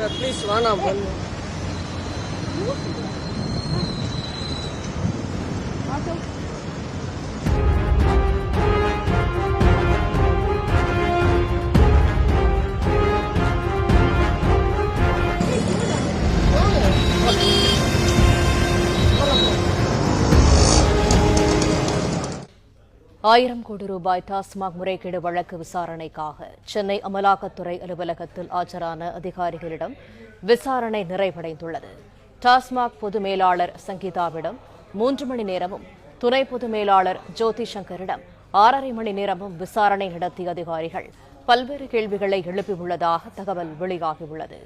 But please run up. ஆயிரம் கோடி ரூபாய் டாஸ்மாக் முறைகேடு வழக்கு விசாரணைக்காக சென்னை அமலாக்கத்துறை அலுவலகத்தில் ஆஜரான அதிகாரிகளிடம் விசாரணை நிறைவடைந்துள்ளது. டாஸ்மாக் பொது மேலாளர் சங்கீதாவிடம் மூன்று மணி நேரமும் துணை பொது மேலாளர் ஜோதி சங்கரிடம் ஆறரை மணி நேரமும் விசாரணை நடத்திய அதிகாரிகள் பல்வேறு கேள்விகளை எழுப்பியுள்ளதாக தகவல் வெளியாகியுள்ளது.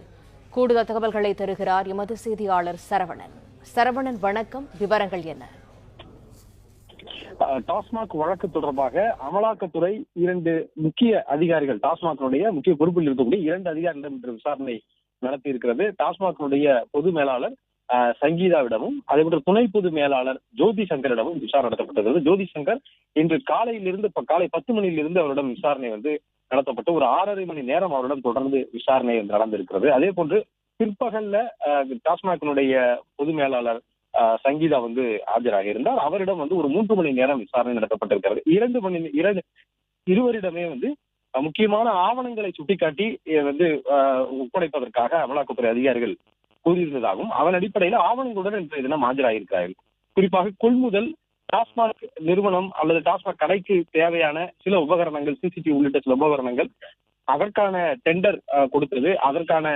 கூடுதல் தகவல்களை தருகிறார் எமது செய்தியாளர் சரவணன். சரவணன் வணக்கம். விவரங்கள் என்ன? டாஸ்மாக் வழக்கு தொடர்பாக அமலாக்கத்துறை இரண்டு முக்கிய அதிகாரிகள் டாஸ்மாக்னுடைய முக்கிய பொறுப்பில் இருக்கக்கூடிய இரண்டு அதிகாரிகளிடம் இன்று விசாரணை நடத்தி இருக்கிறது டாஸ்மாக்னுடைய பொது மேலாளர் சங்கீதாவிடமும் அதேபோன்ற துணை பொது மேலாளர் ஜோதி சங்கரிடமும் விசாரணை நடத்தப்பட்டிருக்கிறது. ஜோதி சங்கர் இன்று காலையிலிருந்து காலை பத்து மணியிலிருந்து அவரிடம் விசாரணை வந்து நடத்தப்பட்டு ஒரு ஆறரை மணி நேரம் அவரிடம் தொடர்ந்து விசாரணை நடந்திருக்கிறது. அதே போன்று பிற்பகல்ல டாஸ்மாக்னுடைய பொது மேலாளர் சங்கீதா வந்து ஆஜராக இருந்தார். அவரிடம் வந்து ஒரு மூன்று மணி நேரம் விசாரணை நடத்தப்பட்டிருக்கிறது. இரண்டு மணி இரண்டு இருவரிடமே வந்து முக்கியமான ஆவணங்களை சுட்டிக்காட்டி வந்து ஒப்படைப்பதற்காக அமலாக்கத்துறை அதிகாரிகள் கூறியிருந்ததாகவும் அதன் அடிப்படையில் ஆவணங்களுடன் இன்றைய தினம் ஆஜராகியிருக்கிறார்கள் குறிப்பாக கொள்முதல் டாஸ்மாக் நிறுவனம் அல்லது டாஸ்மாக் கடைக்கு தேவையான சில உபகரணங்கள் சிசிடிவி உள்ளிட்ட சில உபகரணங்கள் அதற்கான டெண்டர் கொடுத்தது. அதற்கான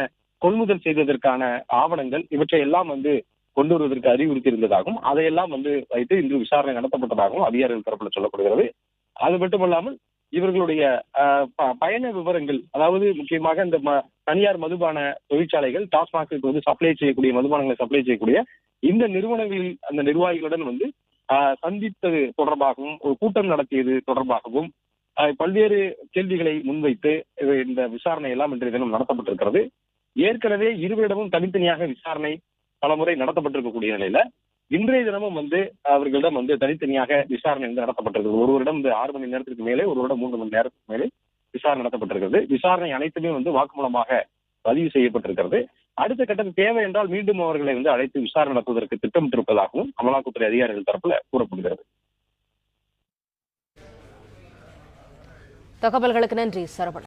கொள்முதல் செய்ததற்கான ஆவணங்கள் இவற்றை எல்லாம் வந்து கொண்டு வருவதற்கு அறிவுறுத்தி இருந்ததாகவும் அதையெல்லாம் வந்து வைத்து இன்று விசாரணை நடத்தப்பட்டதாகவும் அதிகாரிகள் தரப்பில் சொல்லப்படுகிறது. அது மட்டுமல்லாமல் இவர்களுடைய ப- பயண விவரங்கள் அதாவது முக்கியமாக இந்த ம- தனியார் மதுபான தொழிற்சாலைகள் டாஸ்மாக்கு வந்து சப்ளை செய்யக்கூடிய மதுபானங்களை சப்ளை செய்யக்கூடிய இந்த நிறுவனங்களில் அந்த நிர்வாகிகளுடன் வந்து சந்தித்தது தொடர்பாகவும் ஒரு கூட்டம் நடத்தியது தொடர்பாகவும் பல்வேறு கேள்விகளை முன்வைத்து இந்த விசாரணை எல்லாம் இன்றைய தினம் நடத்தப்பட்டிருக்கிறது. ஏற்கனவே இருவரிடமும் தனித்தனியாக விசாரணை பலமுறை நடத்தப்பட்டிருக்கக்கூடிய நிலையில இன்றைய தினமும் வந்து அவர்களிடம் வந்து தனித்தனியாக விசாரணை வந்து நடத்தப்பட்டிருக்கிறது. ஒருவரிடம் வந்து ஆறு மணி நேரத்திற்கு மேலே ஒருவரிடம் மூன்று மணி நேரத்துக்கு மேலே விசாரணை நடத்தப்பட்டிருக்கிறது. விசாரணை அனைத்துமே வந்து வாக்குமூலமாக பதிவு செய்யப்பட்டிருக்கிறது. அடுத்த கட்டம் தேவை என்றால் மீண்டும் அவர்களை வந்து அழைத்து விசாரணை நடத்துவதற்கு திட்டமிட்டிருப்பதாகவும் அமலாக்கத்துறை அதிகாரிகள் தரப்புல கூறப்படுகிறது. தகவல்களுக்கு நன்றி சரவணன்.